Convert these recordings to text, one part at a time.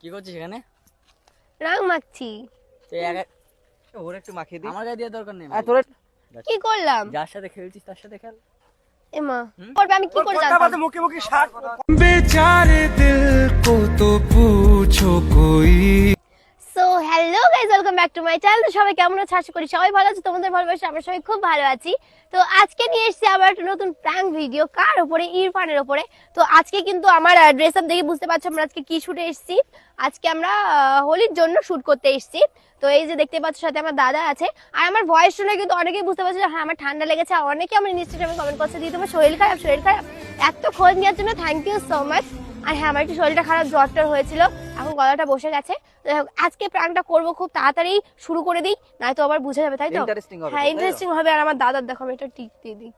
কি করছিস এখানে? রং মাখছি। ওর একটু মাখিয়ে দি আমার গায়ে দেওয়ার দরকার নেই হ্যাঁ, তোর কি করলাম? যার সাথে খেলছিস তার সাথে খেল। কি করে মুখে মুখে শাক বেচারে দিল কো পুছো কোই? ব্যাক টু মাই চ্যানেল তো সবাই কেমন আছে? আশা করি সবাই ভালো আছে। তোমাদের ভালোবাসা আমরা সবাই খুব ভালো আছি। তো আজকে নিয়ে এসেছি আবার একটা নতুন প্র্যাঙ্ক ভিডিও কার উপরে? ইরফানের উপরে। তো আজকে কিন্তু আমার ড্রেস আপ দেখে বুঝতে পারছ আমরা আজকে কি শুটে এসেছি। আজকে আমরা হোলির জন্য শুট করতে এসেছি। তো এই যে দেখতে পাচ্ছ সাথে আমার দাদা আছে। আর আমার ভয়েস শুনে কিন্তু অনেকেই বুঝতে পারছে হ্যাঁ আমার ঠান্ডা লেগেছে। আর অনেকে আমার ইনস্টাগ্রামে কমেন্ট করছে দিয়ে তোমার শরীর খারাপ শরীর খারাপ? এত খোঁজ নেওয়ার জন্য থ্যাংক ইউ সো মাচ আর হ্যাঁ আমার একটু শরীরটা খারাপ জ্বর টর হয়েছিল এখন গলাটা বসে গেছে। আজকে প্রাণটা করব খুব তাড়াতাড়ি শুরু করে দিই নয়তো আবার বুঝে যাবে তাই তো? হ্যাঁ ইন্টারেস্টিং হবে আর আমার দাদার দেখো আমি এটা টিক দিয়ে দিই।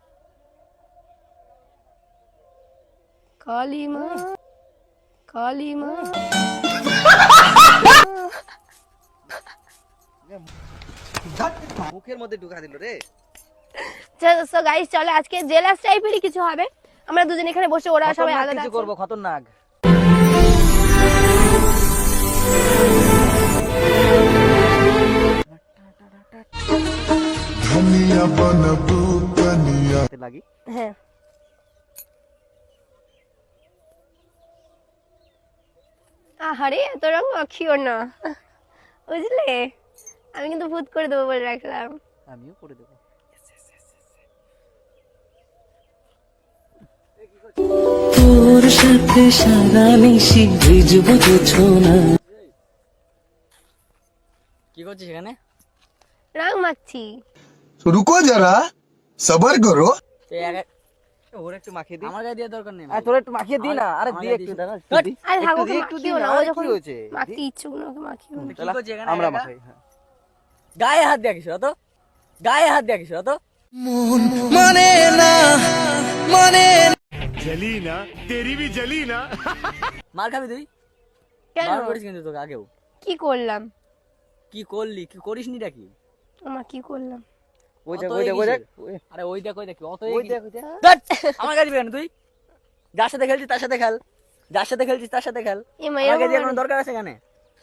কালিমা কালিমা। মুখের মধ্যে ঢুকা দিল রে। সো গাইস চলে আজকে জেলাস টাইপেরই কিছু হবে। আমরা দুজন এখানে বসে ওরা সবাই আলাদা কিছু। করব খতরনাক। ধনিয়া বানাবো কনিয়া লাগি? হ্যাঁ। আহারে এত রং মাখিও না। বুঝলে? আমি কিন্তু ভূত করে দেবো বলে রাখলাম। আমিও করে দেবো। তোর সাথে সারা না কি করছিস এখানে? রং মাখছি। রুকো যারা সবার করো। ওর একটু মাখিয়ে দিই। আমার গায়ে দিয়ে দরকার নেই। আরে তোর একটু মাখিয়ে দিই না। আরে একটু। আরে একটু দিও না। যখন হয়েছে? না আমরা মাখাই হ্যাঁ। গায়ে হাত দেখিস তো? গায়ে হাত দেখিস তো? মন মানে না মানে জলি না তেরি মার খাবি তুই? কেন? করিস কিন্তু তোকে আগেও। কি করলাম? কি করলি? কি করিস নি নাকি? আমার কি করলাম? ওই দেখ ওই দেখ ওই দেখ। আরে ওই দেখ ওই দেখ অত ওই দেখ ওই দেখ। আমার কাছে কেন তুই। যার সাথে খেলছিস তার সাথে খেল। যার সাথে খেলছিস তার সাথে খেল। আমার গায়ে কোনো মানে- দরকার আছে এখানে?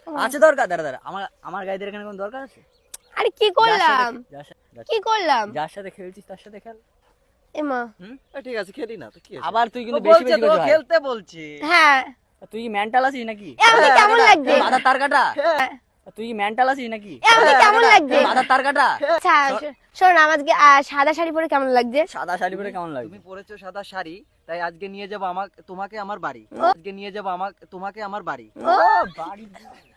আছে দরকার? দাঁড়া দাঁড়া। আমার আমার গায়ে এখানে কোনো দরকার আছে? আরে কি করলাম? কি করলাম? যার সাথে খেলছিস তার সাথে খেল। এমা। এ, ঠিক আছে খেলি না তো কি আবার তুই কিন্তু বেশি বেশি করে খেলতে বলছি। হ্যাঁ। তুই কি মেন্টাল আছিস নাকি? আমাকে কেমন লাগছে মাথার তার কাটা? হ্যাঁ। তুই কি মেন্টাল আছিস নাকি? আমাকে কেমন লাগছে মাথার তার কাটা? আচ্ছা শোন আমাকে সাদা শাড়ি পরে কেমন লাগছে? সাদা শাড়ি পরে কেমন লাগছে? তুমি পরেছো সাদা শাড়ি তাই আজকে নিয়ে যাব আমাকে তোমাকে আমার বাড়ি। আজকে নিয়ে যাব আমাকে তোমাকে আমার বাড়ি। ও। বাড়ি বাড়ি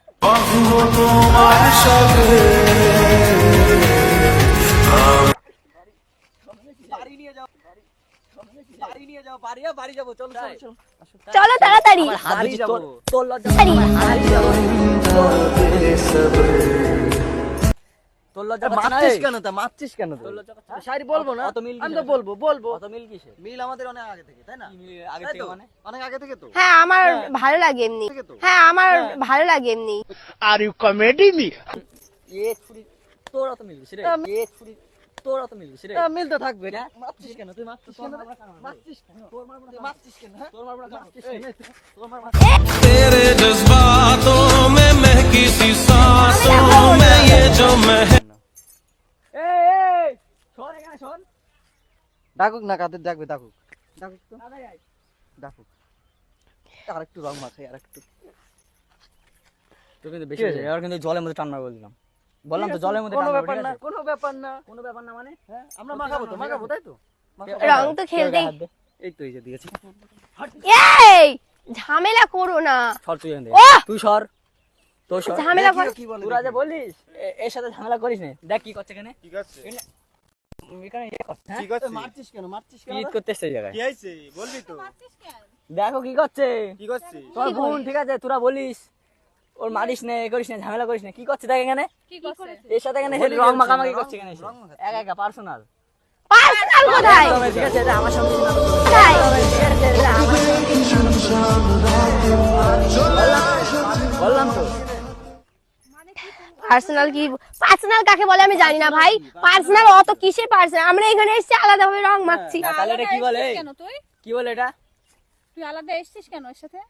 চলো তাড়াতাড়ি। তোর লজ্জা বাড়ি বলব তো মিল মিল আমাদের অনেক আগে থেকে তাই না? হ্যাঁ, আমার ভালো লাগে হ্যাঁ আমার ভালো লাগে আর ইউ কমেডি মি তোর অত মিল কিসের রে? আ, মিল তো থাকবে হ্যাঁ? মারছিস কেন তুই মারছিস কেন রে? মারছিস কেন তোর মারবো না, তুই মারছিস কেন হ্যাঁ? তোর মারবো না, মারছিস কেন? তোর মারবো না। तेरे जज्बातों में महकी सी सांसों में ये जो मह এই, এই, শোন এখানে, শোন। ডাকুক না কাদের ডাকবে ডাকুক ডাকুক তো তাড়াতাড়ি আয়। ডাকুক আর একটু রং মাখাই আর একটু তোর কিন্তু বেশি কি হয়েছে, হয়েছে? এবার কিন্তু জলের মধ্যে টান মারবো বললাম বললাম তো জলের মধ্যে কোনো ব্যাপার না কোনো ব্যাপার না। কোনো ব্যাপার না মানে? হ্যাঁ আমরা মাখাবো তো মাখাবো তাই তো? রং তো খেলতেই এই তো এই যে দিয়েছি। এই ঝামেলা করো না। সর তুই এখান থেকে। তুই সর তোর সর। ঝামেলা কর। কি বলে তোরা যে বলিস এর সাথে ঝামেলা করিস না। দেখ কি করছে এখানে। ঠিক আছে। এখানে করছে? ঠিক আছে। মারছিস কেন? মারছিস কেন? ঈদ করতে এই জায়গায়? কি হইছে বলবি তো। দেখো কি করছে। কি করছিস? তোর বোন ঠিক আছে? তোরা বলিস। ওর মারিস না এ করিস না ঝামেলা করিস না। কি করছে দেখ এখানে? এর সাথে এখানে হোলি রং মাখামাখি করছে এখানে এসে। একা একা পার্সোনাল। পার্সোনাল কোথায়? ঠিক আছে এটা আমার সঙ্গে বললাম তো। পার্সোনাল কি পার্সোনাল কাকে বলে আমি জানি না ভাই। পার্সোনাল অত কিসের পার্সোনাল? আমরা এখানে এসেছি আলাদা ভাবে রং মাখছি। তাহলে এটা কি বলে? কেন তুই? কি বলে এটা? তুই আলাদা এসেছিস কেন ওর সাথে?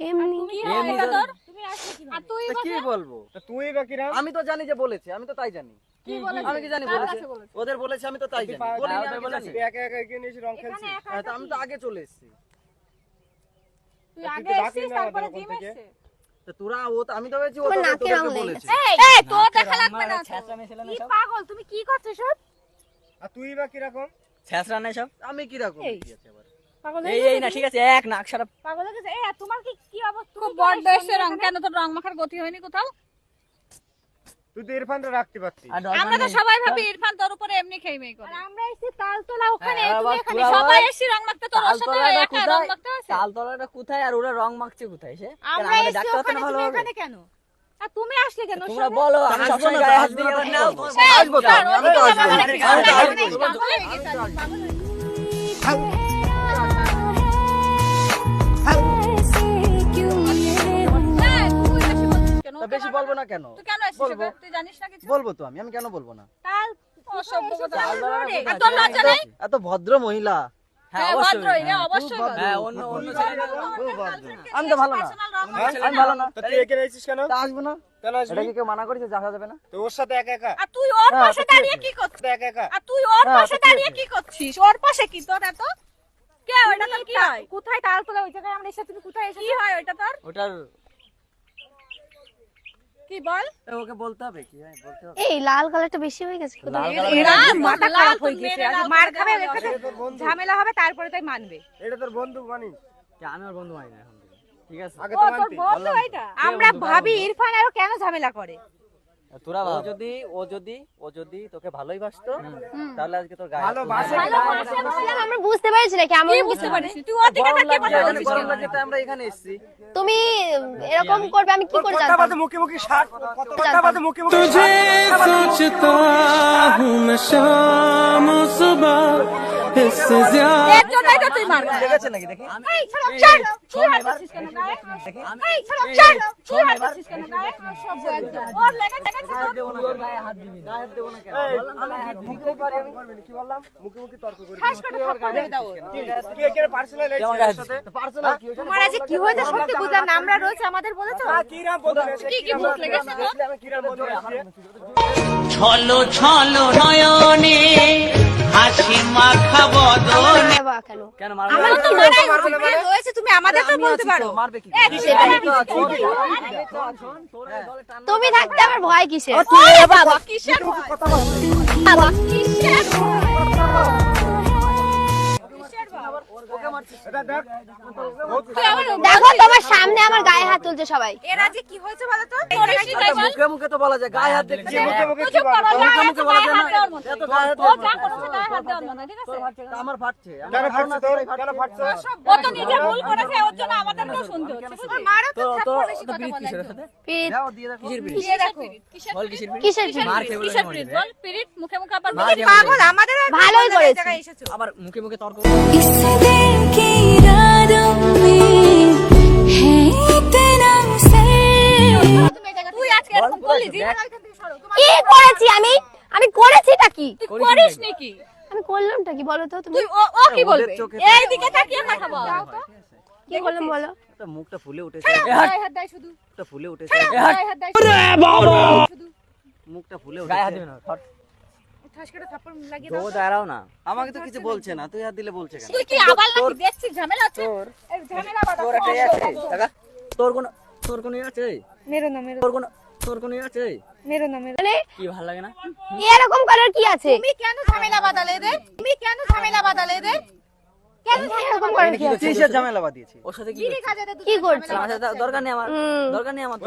এমনি। এমনি তোর আর তুই কি বলব? তুই বা কিরাম আমি তো জানি যে বলেছে আমি তো তাই জানি। কি? আমি কি জানি বলেছে? ওদের বলেছে আমি তো তাই জানি। বলিনি, আমি কি একা একা এগিয়ে নিয়েছি রং খেলছিস? হ্যাঁ, আমি তো আগে চলে এসেছি। তুই তুই আগে এসেছিস তারপরে জিম ওখান থেকে। এসেছে তা তোরা ও আমি তো ও। বলেছে। এই দেখা লাগবে না কি পাগল তুমি কি করছিস সব আর তুই বা কীরকম? ছ্যাঁচড়া নাই সব? আমি কি রকম কি আছে আবার? পাগল এই এই না ঠিক আছে এক নাক সারা পাগল হয়ে গেছে এই তোমার কি কি অবস্থা? খুব বড্ড এসে রং কেন তোর রং মাখার গতি হয়নি কোথাও? তুই তো ইরফানটা রাখতে পারতিস। আমরা তো সবাই ভাবি ইরফান তোর উপরে এমনি খেই মেই করে। আমরা এসেছি তালতলা ওখানে হ্যাঁ, তুমি এখানে। সবাই আবার রং মাখতে তোর সাথে একা রং মাখতে আছে? তালতলাটা কোথায় আর ওরা রং মাখছে কোথায় সে? আমরা হতো? এখানে কেন? আর তুমি আসলে কেন তোমরা বলো আমি গায়ে হাত দিয়ে আসব তো, তো আসব। কেন? তা বেশি বলব না কেন? তুই কেন। এবার? তুই জানিস না কিছু? বলব তো আমি আমি কেন বলব না? তাল অসভ্য কথা। আর? তোর লজ্জা নেই? এত ভদ্র মহিলা। অবশ্যই। ভদ্রই। অবশ্যই ভদ্র। অন্য অন্য ছেলেরা। খুব ভদ্র। আমি তো ভালো না। আমি ভালো না। তুই এখানে এসেছিস কেন? আসব না। কেন এটা কি কেউ মানা করেছে? দেখা যাবে না? তো ওর সাথে একা একা? আর তুই ওর হ্যাঁ, পাশে দাঁড়িয়ে কি করছিস? একা একা? আর তুই ওর হ্যাঁ, পাশে দাঁড়িয়ে কি করছিস? ওর পাশে কি তোর এত? কে ওইটা তোর কি হয়? কোথায়? তালতলা ওই জায়গায় আমরা এসে তুমি কোথায় এসে কি হয় ওইটা তোর? ওটার কি বল? ওকে বলতে হবে কি? হ্যাঁ বলতে হবে। এই লাল কালারটা বেশি হয়ে গেছে এরা মাথা খারাপ হয়ে গেছে। মার খাবে ঝামেলা হবে তারপরে তাই মানবে। এটা তোর বন্ধু মানিস আমি আর বন্ধু মানি না এখন ঠিক আছে। আগে তো মানতি আমরা ভাবি ইরফান আরও কেন ঝামেলা করে? তোরা ও ভাব যদি ও যদি ও যদি তোকে ভালোই বাসতো তাহলে আজকে তোর গায়ে ভালোবাসে আমরা বুঝতে পারছি না কেমন কি বুঝতে পারিস তুই ওর দিকে তাকিয়ে কথা গরম বলছিস গরম কেন? লাগে তাই আমরা এখানে এসেছি তুমি এরকম করবে আমি কি করে কথা জানতাম বাদে মুখে মুখে শাক কথা বাদে মুখে মুখে तुझे सोचता हूँ मैं शाम सुबह इससे ज्यादा এর জন্যই তো তুই মার লেগেছে নাকি দেখি এই ছাড়ো ছাড়ো তুই হাঁটছিস কেন গায়ে এই ছাড়ো ছাড়ো তুই হাঁটছিস কেন গায়ে সব একদম ওর লেগে আমরা রয়েছে আমাদের বলেছ ছলো ছলো নয়নে হাসি মাখা বদন কেন? হয়েছে তুমি আমাদের তো বলতে পারো। মারবে কি এই, সেটাই। আমি তো আছি। তুমি থাকতে আমার ভয় কিসের? বাবা কিসের? বাবা কিসের দেখ। তোমার সামনে আমার গায়ে হাত তুলছে সবাই। এরা যে কি হয়েছে বলো তো? করিস নি তাই বল। মুখে মুখে তো বলা যায় গায়ে হাত দেখছি মুখে মুখে তুই চুপ করো, মুখে মুখে বলা যায় না। এত গায়ে হাত ও যা করেছে গায়ে হাত দেওয়ার মতো, ঠিক আছে? আমার ফাটছে। কেন ফাটছে তোর? কেন ফাটছে? ও তো নিজে ভুল করেছে, ওর জন্য আমাদেরকেও শুনতে হচ্ছে, বুঝলি? তো তো তো থাপ্পড় বেশি তো কথা পিরিত কিসের সাথে? পিরিত। যাও দিয়ে দেখো। কিসের পিরিত? দেখো? বল কিসের পিরিত? কিসের কিসের মার খেয়ে কিসের পিরিত? বল, পিরিত, মুখে মুখে আবার মার বলিস। খেয়ে বলে পাগল, আমাদের ভালোই করেছে। আবার মুখে মুখে তর্ক কি করেছি আমি আমি করেছিটা কি কি বলো তো তুমি ও কি বলবে এইদিকে তাকিয়ে কথা বল মুখটা ফুলে উঠেছে মুখটা ফুলে উঠেছে মুখটা ফুলে ঠাস করে থাপ্পড় লাগিয়ে দাও। দাঁড়াও না। আমাকে তো কিছু বলছে না তুই হাত দিলে বলছে কেন? তুই কি আবার নাকি? দেখছিস ঝামেলা ঝামেলা। তোর একটা ইয়ে আছে টাকা। তোর কোন তোর কোন ইয়ে আছে? মেরো না, মেরো। তোর কোন তোর কোন ইয়ে আছে? মেরো না, মেরো। মানে কি ভালো লাগে না? এরকম করার কি আছে? তুমি কেন ঝামেলা? তুমি কেন ঝামেলা ঝামেলা ঝামেলা ঝামেলা দরকার নেই আমার দরকার নেই আমার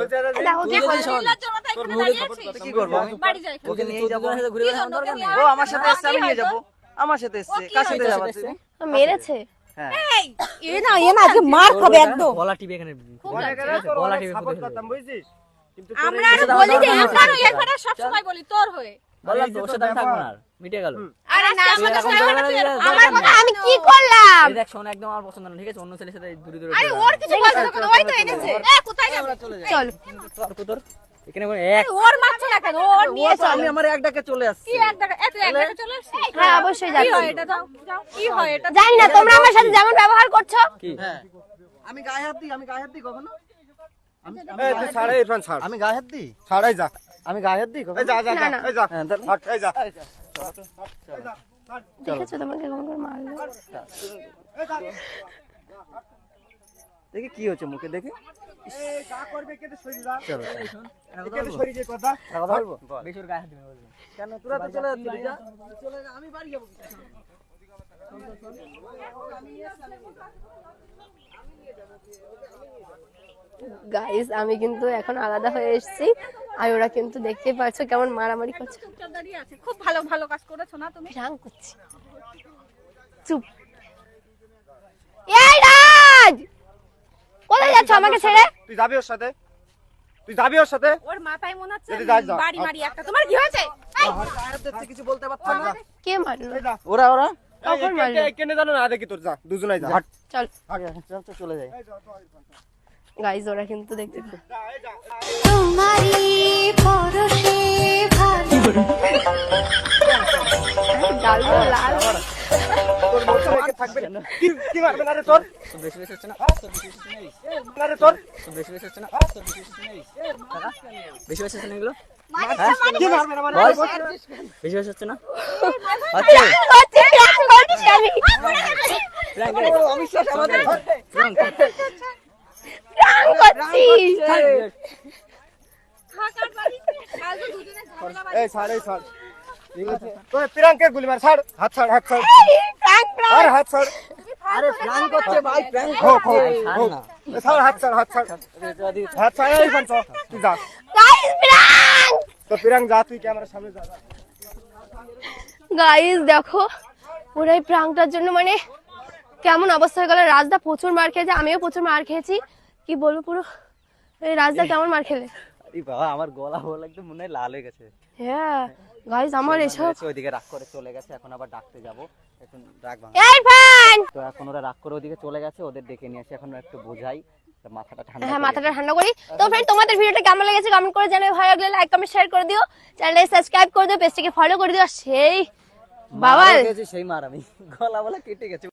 কি করব আমি ওকে নিয়ে যাব ঘুরে বেড়ানোর দরকার নেই ও আমার সাথে এসছে আমি নিয়ে যাব আমার সাথে এসছে কি কার সাথে হয়েছে? যাবা এসছে? তুমি মেরেছে হ্যাঁ না এ না আজকে মার খাবে একদম গলা টিপে এখানে বলে গেলে ঠিক আছে, তোর গলা অনেক টিপে সাপোর্ট করতাম বুঝছিস আমরা আর বলি যে দাও, দাও, এখানে সব সময় বলি তোর হয়ে বললাম তো সাথে থাকব না মিটে গেল আরে না তুই আমাদের এরকম সাথে ঝগড়া তুই দিলে এরকম- দরকার আমার কথা আমি কি করলাম দেখ শোন একদম আমার পছন্দ না ঠিক আছে অন্য ছেলের সাথে দূরে দূরে আরে ওর কিছু বলতে হবে না, ওই তো এনেছে এ কোথায় যাবে চলে চল তোর এখানে এক ওর মারছো না কেন? ওর নিয়ে তো আমি আমার এক ডাকে চলে আসছি। কি এক টাকা এত এক টাকা চলে আসছে হ্যাঁ অবশ্যই কি হয় এটা দাও যাও কি হয়। এটা? জানি না তোমরা আমার সাথে যেমন ব্যবহার করছ। হ্যাঁ। আমি গায়ে হাত দিই আমি গায়ে হাত দিই কখনো? আমি এই তুই ছাড় এই ছাড়। আমি গায়ে হাত দিই? ছাড় এই যা। আমি গায়ে হাত দিই এই যা যা যা এই যা। হ্যাঁ, যা। দেখেছ তোমাকে কেমন করে মারলো? দেখি কি হচ্ছে মুখে দেখি। কেন? তোরা তো চলে চলে আমি বাড়ি যাব। গাইস আমি কিন্তু এখন আলাদা হয়ে এসেছি। আর ওরা কিন্তু দেখতে পাচ্ছ কেমন মারামারি করছে। খুব ভালো ভালো কাজ করেছ না তুমি? রাং করছি। চুপ। এই রাজ! কোথায় যাচ্ছ আমাকে ছেড়ে? তুই যাবি ওর সাথে? তুই যাবি ওর সাথে? ওর মাথায় মনে হচ্ছে। বাড়ি মারি একটা। তোমার কি হয়েছে? কিছু বলতে পারছ না। কে মারলো? ওরা ওরা? কেনে জানো না? দেখি তোর যা। দুজনাই যা। চল। আগে চল চল চলে যাই। গাইস ওরা কিন্তু দেখতে তোমারি পরশে ভালো। লাল। বেশি বেশি হচ্ছে না তোর বেশি বেশি হচ্ছে না এই। না রে তোর তোর বেশি বেশি হচ্ছে না তোর বেশি বেশি হচ্ছে না এই। টাকা? বেশি বেশি হচ্ছে না এগুলো কি মারবে না মানে বল। বেশি বেশি হচ্ছে না আচ্ছা করছি প্রাণ করছি আমি প্র্যাঙ্ক রে। অবিশ্বাস আমাদের প্র্যাঙ্ক। প্রাণ করছি ফাঁকার বাড়িতে কাল তো দুজনে ঝগড়া বাড়ি এই ছাড় এই ছাড় ঠিক আছে তোর প্রিয়াঙ্কে গুলি মার ছাড় হাত ছাড় হাত ছাড় প্রাণ আর হাত ছাড় আরে প্র্যাঙ্ক করছে ভাই প্র্যাঙ্ক হোক হোক হাত ছাড় হাত ছাড় হাত ছাড় এই ফোন তুই যা। গাইস প্রাণ! তো প্রিয়াঙ্ক যা তুই ক্যামেরার সামনে যা। গাইস দেখো ওরা এই জন্য মানে কেমন অবস্থা হয়ে গেল। রাজদা প্রচুর মার খেয়েছে আমিও প্রচুর মার খেয়েছি। কি বলব পুরো? এই রাজদা কেমন মার খেলে? আরে বাবা আমার গলা হলো একদম মনে হয় লাল হয়ে গেছে। হ্যাঁ। গাইস আমার এসব ওইদিকে রাগ করে চলে গেছে এখন আবার ডাকতে যাব। এখন রাগ ভাঙা এই ফান তো এখন ওরা রাগ করে ওদিকে চলে গেছে ওদের ডেকে নিয়ে আসি এখন একটু বোঝাই। মাথাটা ঠান্ডা হ্যাঁ মাথাটা ঠান্ডা করি। তো ফ্রেন্ড তোমাদের ভিডিওটা কেমন লেগেছে কমেন্ট করে জানাবে ভালো লাগলে লাইক কমেন্ট শেয়ার করে দিও। সাবস্ক্রাইব করে দিও পেজটাকে ফলো করে দিও। সেই বাবা সেই মার আমি। গলা বলা কেটে গেছে।